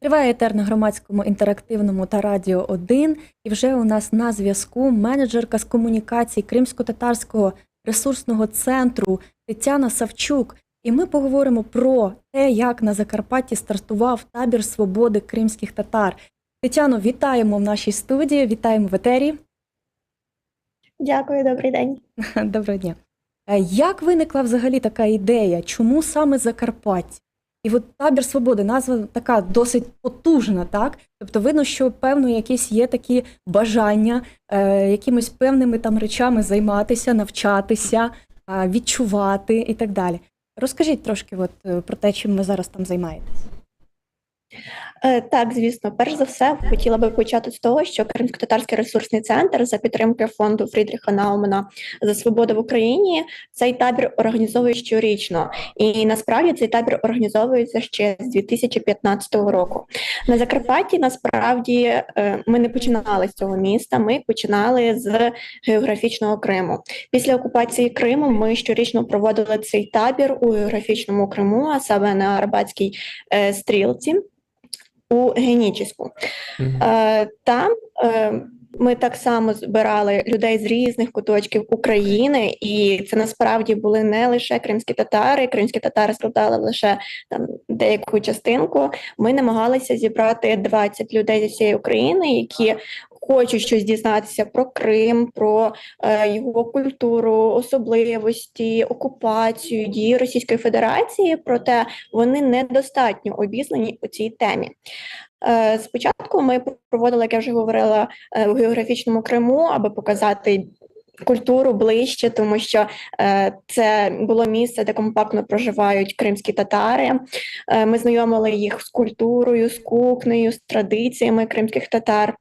Триває етер на громадському інтерактивному та радіо 1. І вже у нас на зв'язку менеджерка з комунікацій Кримсько-татарського ресурсного центру Тетяна Савчук. І ми поговоримо про те, як на Закарпатті стартував табір свободи кримських татар. Тетяно, вітаємо в нашій студії, вітаємо в етері. Дякую, добрий день. Доброго дня. Е, Як виникла взагалі така ідея? Чому саме Закарпаття? І от табір свободи, назва така досить потужна, так? Тобто видно, що певно якісь є такі бажання е, якимись певними там речами займатися, навчатися, е, відчувати і так далі. Розкажіть трошки от, е, про те, чим ви зараз там займаєтесь. Е, Так, звісно, перш за все, хотіла би почати з того, що Кримсько-татарський ресурсний центр за підтримки фонду Фрідріха Наумана за свободу в Україні цей табір організовує щорічно, і насправді цей табір організовується ще з 2015 року. На Закарпатті насправді е, ми не починали з цього міста. Ми починали з географічного Криму. Після окупації Криму ми щорічно проводили цей табір у географічному Криму, а саме на Арбатській е, стрілці у Генічіську. Е, Там е, ми так само збирали людей з різних куточків України, і це насправді були не лише кримські татари. Кримські татари складали лише там деяку частинку. Ми намагалися зібрати 20 людей зі всієї України, які хочуть щось дізнатися про Крим, про е, його культуру, особливості, окупацію, дії Російської Федерації. Проте вони недостатньо обізнані у цій темі. Е, Спочатку ми проводили, як я вже говорила, е, у географічному Криму, аби показати культуру ближче, тому що це було місце, де компактно проживають кримські татари. Ми знайомили їх з культурою, з кухнею, з традиціями кримських татар.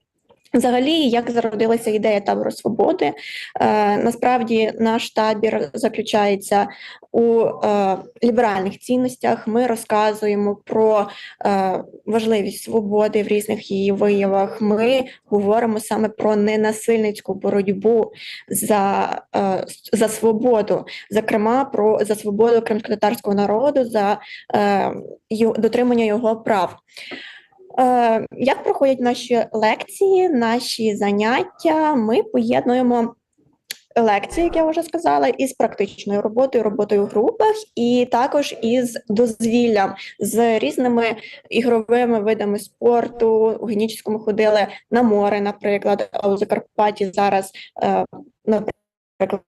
Взагалі, як зародилася ідея табору свободи, е, насправді наш табір заключається у е, ліберальних цінностях. Ми розказуємо про е, важливість свободи в різних її виявах. Ми говоримо саме про ненасильницьку боротьбу за, е, за свободу, зокрема про за свободу кримсько-татарського народу, за е, дотримання його прав. Е, Як проходять наші лекції, наші заняття? Ми поєднуємо лекції, як я вже сказала, із практичною роботою, роботою в групах, і також із дозвіллям з різними ігровими видами спорту. У Генічському ходили на море, наприклад, а у Закарпатті зараз, е, наприклад,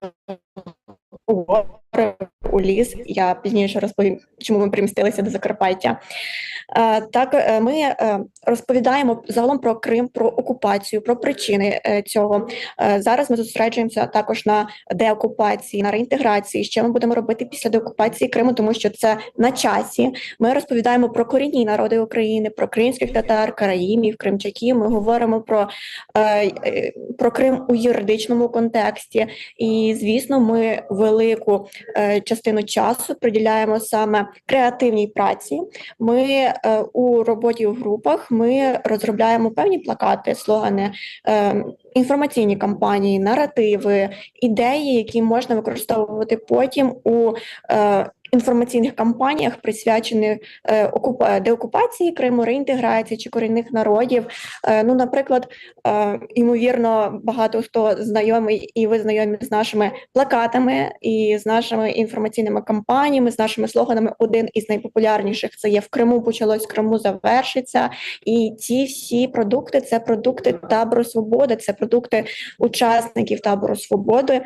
у ліс. Я пізніше розповім, чому ми примістилися до Закарпаття. Е, Так, е, ми е, розповідаємо загалом про Крим, про окупацію, про причини цього. Зараз ми зосереджуємося також на деокупації, на реінтеграції. Що ми будемо робити після деокупації Криму, тому що це на часі. Ми розповідаємо про корінні народи України, про кримських татар, караїмів, кримчаків. Ми говоримо про, про Крим у юридичному контексті. І, звісно, ми велику е, частину часу приділяємо саме креативній праці. Ми е, у роботі в групах ми розробляємо певні плакати, слогани, е, інформаційні кампанії, наративи, ідеї, які можна використовувати потім у е, інформаційних кампаніях, присвячених е, окупа- деокупації Криму, реінтеграції чи корінних народів. Е, ну, наприклад, е, ймовірно, багато хто знайомий, і ви знайомі з нашими плакатами і з нашими інформаційними кампаніями, з нашими слоганами. Один із найпопулярніших це є в Криму почалось, Криму завершиться. І ці всі продукти це продукти табору свободи, це продукти учасників табору свободи,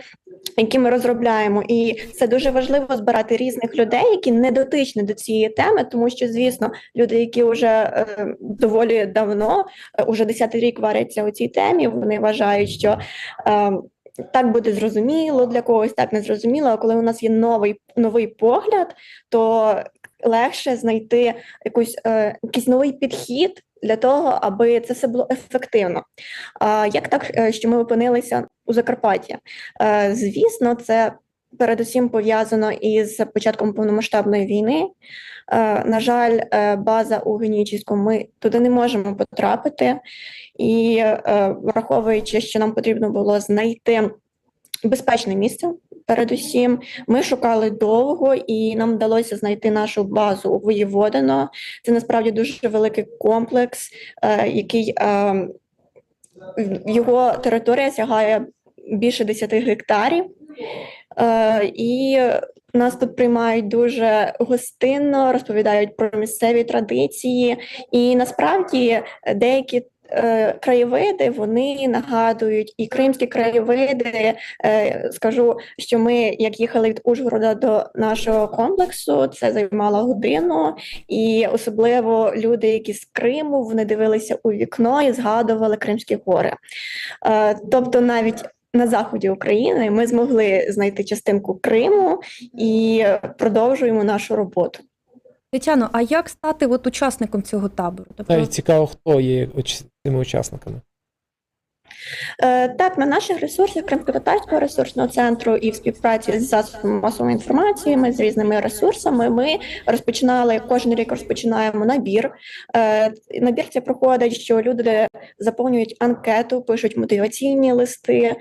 які ми розробляємо. І це дуже важливо збирати різних людей, які не дотичні до цієї теми, тому що, звісно, люди, які вже е, доволі давно, е, уже десятий рік варяться у цій темі, вони вважають, що. Е, так буде зрозуміло для когось, так не зрозуміло. А коли у нас є новий новий погляд, то легше знайти якусь е, якийсь новий підхід для того, аби це все було ефективно. А як так, е, що ми опинилися у Закарпатті? Е, Звісно, це передусім пов'язано із початком повномасштабної війни. Е, На жаль, база у Генічіську ми туди не можемо потрапити, і враховуючи, що нам потрібно було знайти безпечне місце Передусім, ми шукали довго, і нам вдалося знайти нашу базу у Воєводино. Це насправді дуже великий комплекс, е, який е, його територія сягає більше 10 гектарів. Е, і нас тут приймають дуже гостинно, розповідають про місцеві традиції, і насправді деякі краєвиди вони нагадують і кримські краєвиди. Е, скажу, що ми, як їхали від Ужгорода до нашого комплексу, це займало годину, і особливо люди, які з Криму, вони дивилися у вікно і згадували Кримські гори. Е, тобто, навіть на заході України ми змогли знайти частинку Криму і продовжуємо нашу роботу. Тетяно, а як стати от учасником цього табору? Тобто, Та й цікаво, хто є цими учасниками. Е, Так, на наших ресурсах Кримсько-Татарського ресурсного центру і в співпраці з засобами масової інформації, ми з різними ресурсами, ми розпочинали кожен рік розпочинаємо набір. Е, Набір це проходить, що люди заповнюють анкету, пишуть мотиваційні листи,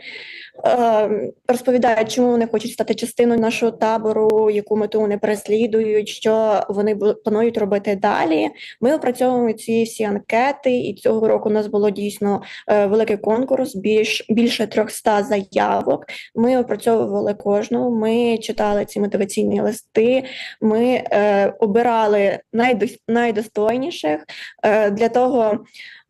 розповідають, чому вони хочуть стати частиною нашого табору, яку мету вони переслідують, що вони планують робити далі. Ми опрацьовуємо ці всі анкети, і цього року у нас було дійсно е, великий конкурс, більш більше 300 заявок. Ми опрацьовували кожну. Ми читали ці мотиваційні листи. Ми е, обирали найдос- найдостойніших е, для того,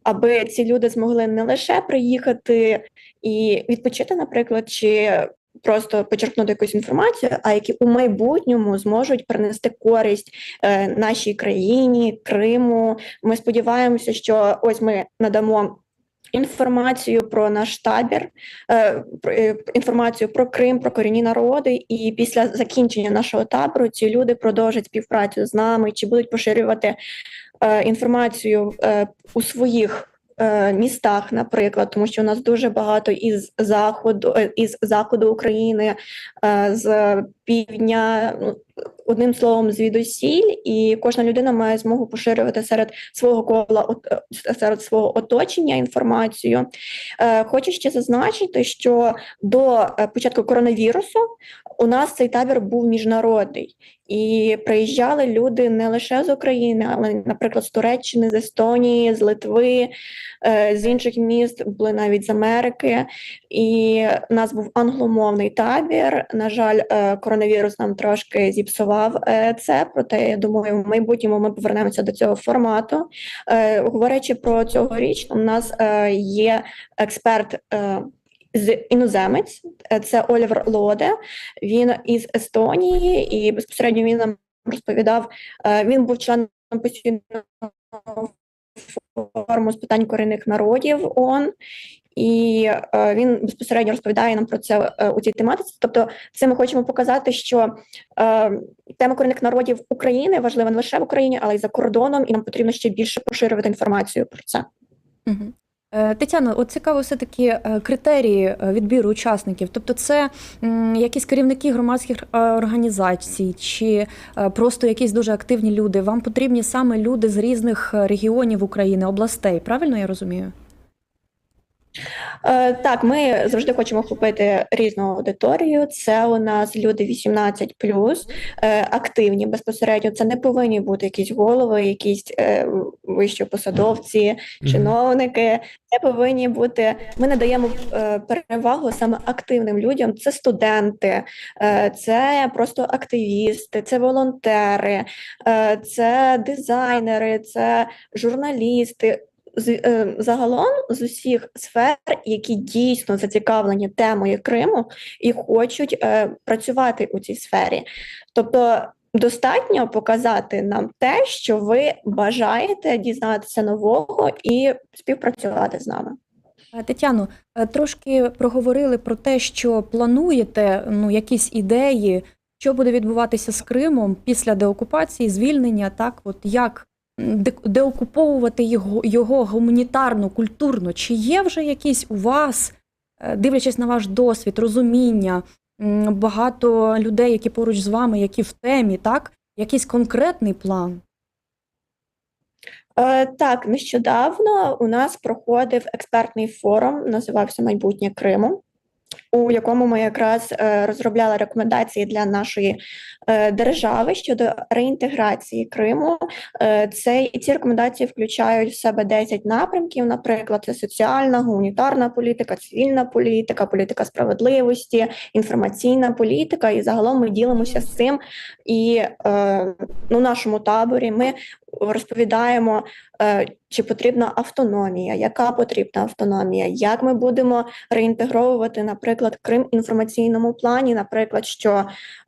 аби ці люди змогли не лише приїхати і відпочити, наприклад, чи просто почерпнути якусь інформацію, а які у майбутньому зможуть принести користь е, нашій країні, Криму. Ми сподіваємося, що ось ми надамо. Інформацію про наш табір, е, е, інформацію про Крим, про корінні народи, і після закінчення нашого табору ці люди продовжать співпрацю з нами чи будуть поширювати інформацію е, у своїх е, містах, наприклад, тому що у нас дуже багато із заходу е, із заходу України, е, з півдня, ну, одним словом, звідусіль, і кожна людина має змогу поширювати серед свого кола е, серед свого оточення інформацію. Е, Хочу ще зазначити, що до е, початку коронавірусу у нас цей табір був міжнародний. І приїжджали люди не лише з України, але, наприклад, з Туреччини, з Естонії, з Литви, з інших міст, були навіть з Америки. І у нас був англомовний табір. На жаль, коронавірус нам трошки зіпсував е, це. Проте я думаю, в майбутньому ми повернемося до цього формату. Е, Говорячи про цьогоріч, у нас е, є експерт. З іноземець це Олівер Лоде. Він із Естонії, і безпосередньо він нам розповідав. Він був членом постійного форуму з питань корінних народів ООН, і е, він безпосередньо розповідає нам про це е, у цій тематиці. Тобто, це ми хочемо показати, що е, тема корінних народів України важлива не лише в Україні, але й за кордоном, і нам потрібно ще більше поширювати інформацію про це. Е, Тетяно, от цікаво все-таки е, критерії відбіру учасників. Тобто, це якісь керівники громадських організацій, чи просто якісь дуже активні люди. Вам потрібні саме люди з різних регіонів України, областей. Правильно я розумію? Е, Так, ми завжди хочемо охопити різну аудиторію. Це у нас люди 18 активні безпосередньо. Це не повинні бути якісь голови, якісь е, вищі посадовці, чиновники. Це повинні бути. Ми надаємо е, перевагу саме активним людям. Це студенти, е, це просто активісти, це волонтери, е, це дизайнери, це журналісти. З е, загалом з усіх сфер, які дійсно зацікавлені темою Криму і хочуть е, працювати у цій сфері. Тобто достатньо показати нам те, що ви бажаєте дізнатися нового і співпрацювати з нами. Е, Тетяно, е, трошки проговорили про те, що плануєте ну, якісь ідеї, що буде відбуватися з Кримом після деокупації, звільнення, так, от як деокуповувати його, його гуманітарно, культурно. Чи є вже якісь у вас, е, дивлячись на ваш досвід, розуміння, багато людей, які поруч з вами, які в темі, так, якийсь конкретний план? Е, так, нещодавно у нас проходив експертний форум, називався Майбутнє Криму. У якому ми якраз е, розробляли рекомендації для нашої е, держави щодо реінтеграції Криму. Е, Це і ці рекомендації включають в себе 10 напрямків. Наприклад, це соціальна, гуманітарна політика, цивільна політика, політика справедливості, інформаційна політика. І загалом ми ділимося з цим. І е, ну, нашому таборі ми розповідаємо, е, чи потрібна автономія, яка потрібна автономія, як ми будемо реінтегровувати, наприклад, Крим інформаційному плані, наприклад, що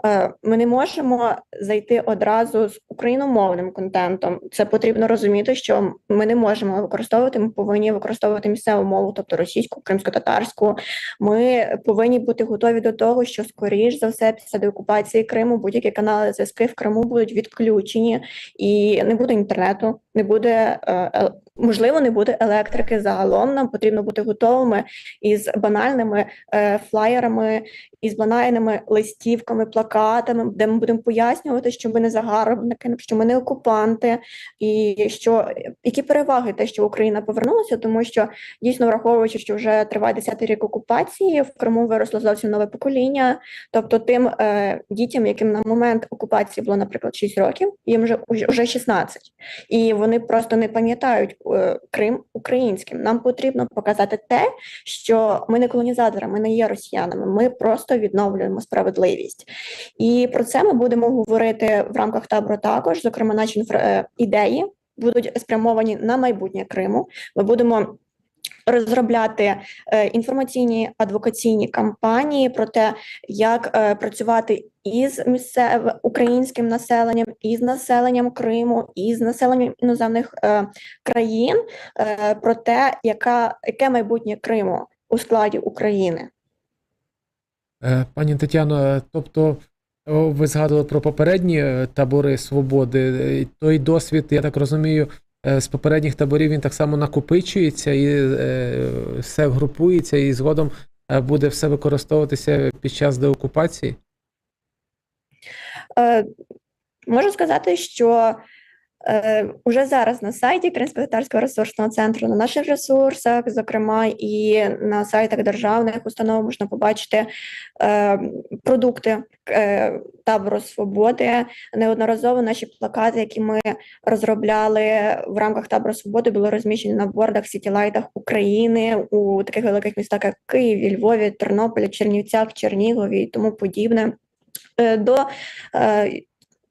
е, ми не можемо зайти одразу з україномовним контентом. Це потрібно розуміти, що ми не можемо використовувати, ми повинні використовувати місцеву мову, тобто російську, кримсько-татарську. Ми повинні бути готові до того, що скоріш за все, після деокупації Криму будь-які канали зв'язки в Криму будуть відключені, і не буде contrato не буде е, е, можливо, не буде електрики. Загалом нам потрібно бути готовими із банальними е, флаєрами, із банальними листівками, плакатами, де ми будемо пояснювати, що ми не загарбники, що ми не окупанти, і що які переваги те, що Україна повернулася, тому що дійсно враховуючи, що вже триває 10-й рік окупації, в Криму виросло зовсім нове покоління. Тобто, тим е, дітям, яким на момент окупації було, наприклад, 6 років, їм вже вже 16, і вони просто не пам'ятають е, Крим українським. Нам потрібно показати те, що ми не колонізатори, ми не є росіянами. Ми просто відновлюємо справедливість. І про це ми будемо говорити в рамках табору також. Зокрема, наші е, ідеї будуть спрямовані на майбутнє Криму. Ми будемо. Розробляти е, інформаційні адвокаційні кампанії про те, як е, працювати із місцевим українським населенням, із населенням Криму, із населенням іноземних е, країн, про те, яка яке майбутнє Криму у складі України. Пані Тетяно, тобто ви згадували про попередні табори свободи. Той досвід, я так розумію, з попередніх таборів він так само накопичується і е, все групується, і згодом е, буде все використовуватися під час деокупації. Е, можу сказати, що е, уже зараз на сайті Кримсько-Татарського ресурсного центру, на наших ресурсах, зокрема, і на сайтах державних установ можна побачити е, продукти е, табору свободи. Неодноразово наші плакати, які ми розробляли в рамках табору свободи, були розміщені на бордах, сітілайтах України у таких великих містах, як Києві, Львові, Тернополі, Чернівцях, Чернігові і тому подібне. Е, До е,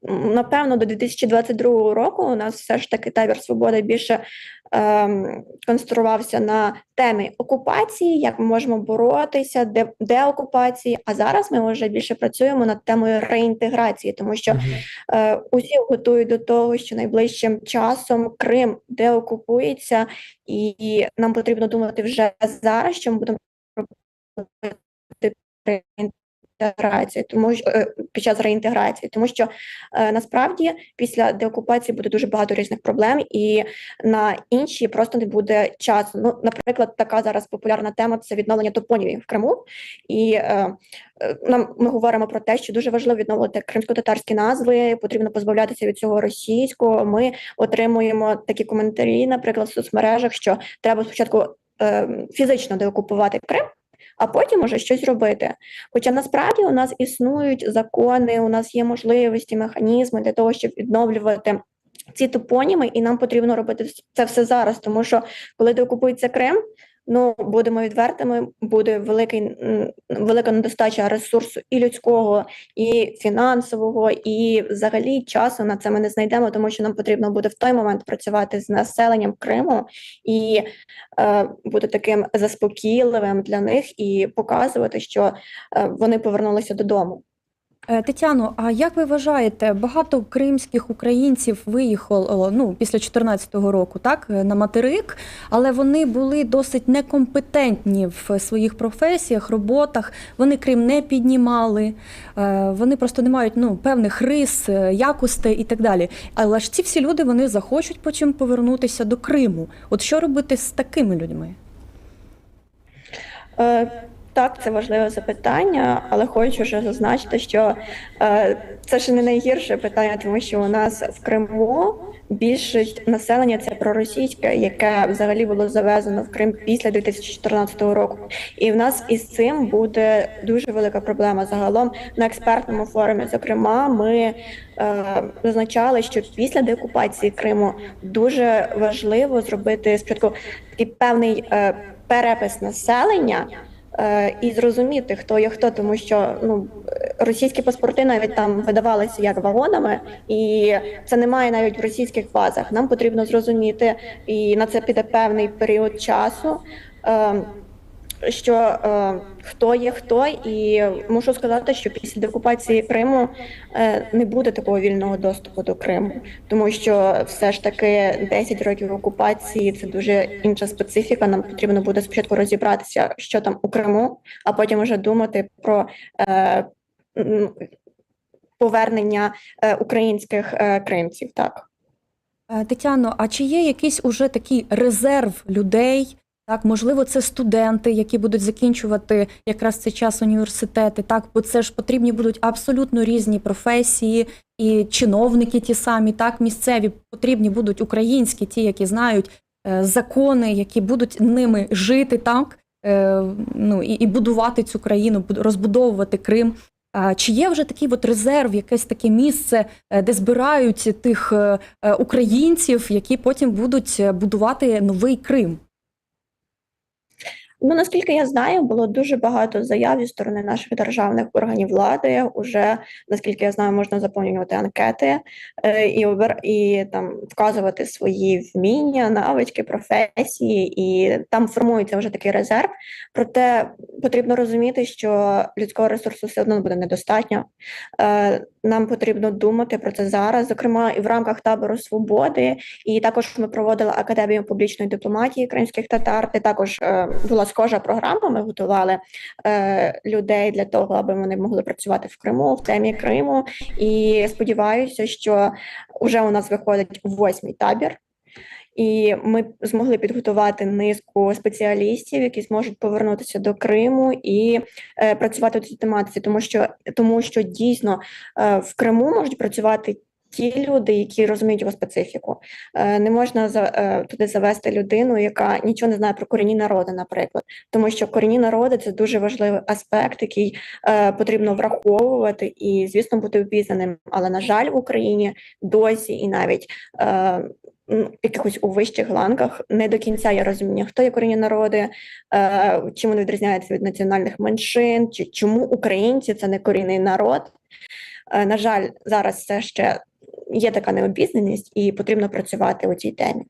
напевно до 2022 року у нас все ж таки табір свободи більше ем, конструювався на темі окупації, як ми можемо боротися, де, деокупації. А зараз ми вже більше працюємо над темою реінтеграції, тому що е, усі готують до того, що найближчим часом Крим деокупується, і нам потрібно думати вже зараз, що ми будемо робити реінтеграції, тому що е, під час реінтеграції, тому що е, насправді після деокупації буде дуже багато різних проблем, і на інші просто не буде часу. Ну, наприклад, така зараз популярна тема це відновлення топонімів в Криму. І е, нам ми говоримо про те, що дуже важливо відновити кримсько-татарські назви, потрібно позбавлятися від цього російського. Ми отримуємо такі коментарі, наприклад, в соцмережах, що треба спочатку фізично деокупувати Крим. А потім уже щось робити. Хоча насправді у нас існують закони, у нас є можливості, механізми для того, щоб відновлювати ці топоніми, і нам потрібно робити це все зараз, тому що коли деокупується Крим, ну будемо відвертими, буде великий велика недостача ресурсу і людського, і фінансового, і взагалі часу на це ми не знайдемо, тому що нам потрібно буде в той момент працювати з населенням Криму і е, бути таким заспокійливим для них і показувати, що е, вони повернулися додому. Е, Тетяно, а як ви вважаєте, багато кримських українців виїхало ну, після 2014 року, так, е, на материк, але вони були досить некомпетентні в своїх професіях, роботах. Вони Крим не піднімали, е, вони просто не мають ну, певних рис, якостей і так далі. Але ж ці всі люди вони захочуть потім повернутися до Криму. От що робити з такими людьми? Так, це важливе запитання, але хочу вже зазначити, що е, це ще не найгірше питання, тому що у нас в Криму більшість населення це проросійське, яке взагалі було завезено в Крим після 2014 року. І в нас із цим буде дуже велика проблема. Загалом на експертному форумі, зокрема, ми е, зазначали, що після деокупації Криму дуже важливо зробити спочатку такий певний е, перепис населення. Е, І зрозуміти, хто є хто, тому що ну російські паспорти навіть там видавалися як вагонами, і це немає навіть в російських базах. Нам потрібно зрозуміти, і на це піде певний період часу. Що е, хто є хто, і мушу сказати, що після деокупації Криму е, не буде такого вільного доступу до Криму, тому що все ж таки 10 років окупації це дуже інша специфіка. Нам потрібно буде спочатку розібратися, що там у Криму, а потім вже думати про е, повернення е, українських е, кримців. Так. Е, Тетяно, а чи є якийсь уже такий резерв людей? Так, можливо, це студенти, які будуть закінчувати якраз цей час університети. Так, бо це ж потрібні будуть абсолютно різні професії, і чиновники ті самі, так, місцеві потрібні будуть українські, ті, які знають е, закони, які будуть ними жити, так, е, ну і, і будувати цю країну, розбудовувати Крим. Чи є вже такий от резерв, якесь таке місце, е, де збирають тих е, е, українців, які потім будуть будувати новий Крим? Ну наскільки я знаю, було дуже багато заяв зі сторони наших державних органів влади. Уже наскільки я знаю, можна заповнювати анкети е, і обир і там вказувати свої вміння, навички, професії, і там формується вже такий резерв. Проте потрібно розуміти, що людського ресурсу все одно буде недостатньо. Е, Нам потрібно думати про це зараз, зокрема і в рамках табору свободи. І також ми проводили академію публічної дипломатії кримських татар. Де також е, була схожа програма. Ми готували е, людей для того, аби вони могли працювати в Криму в темі Криму. І сподіваюся, що вже у нас виходить восьмий табір. І ми змогли підготувати низку спеціалістів, які зможуть повернутися до Криму і е, працювати в цій тематиці, тому що тому що дійсно е, в Криму можуть працювати ті люди, які розуміють його специфіку. Е, Не можна е, туди завести людину, яка нічого не знає про корінні народи, наприклад, тому що корінні народи це дуже важливий аспект, який е, потрібно враховувати і, звісно, бути впізнаним. Але на жаль, в Україні досі і навіть. Е, Якихось у вищих ланках не до кінця є розуміння, хто є корінні народи, чим вони відрізняються від національних меншин, чи чому українці це не корінний народ. На жаль, зараз це ще є така необізнаність, і потрібно працювати у цій темі.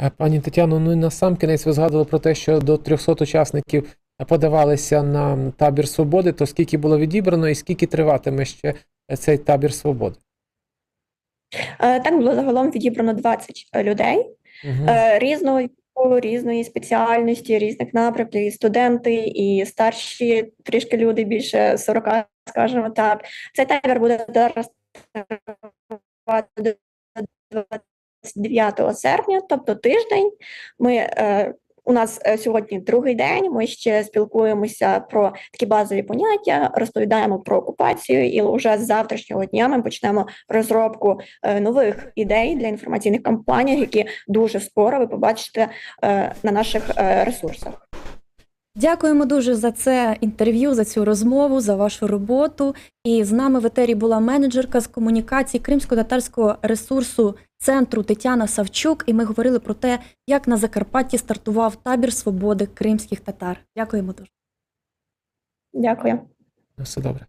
Е, Пані Тетяно, ну і на сам кінець ви згадували про те, що до 300 учасників подавалися на табір свободи, то скільки було відібрано і скільки триватиме ще цей табір свободи? Е, Так було загалом відібрано 20 людей Угу. е, різного віку, різної спеціальності, різних напрямків, і студенти, і старші трішки люди більше 40, скажімо так. Цей табір буде зараз тривати до 29 серпня, тобто тиждень. Ми е, у нас е, сьогодні другий день. Ми ще спілкуємося про такі базові поняття, розповідаємо про окупацію, і вже з завтрашнього дня ми почнемо розробку е, нових ідей для інформаційних кампаній, які дуже скоро ви побачите на наших ресурсах. Дякуємо дуже за це інтерв'ю, за цю розмову, за вашу роботу. І з нами в етері була менеджерка з комунікації кримсько-татарського ресурсу центру Тетяна Савчук. І ми говорили про те, як на Закарпатті стартував табір свободи кримських татар. Дякуємо дуже. Дякую. Все добре.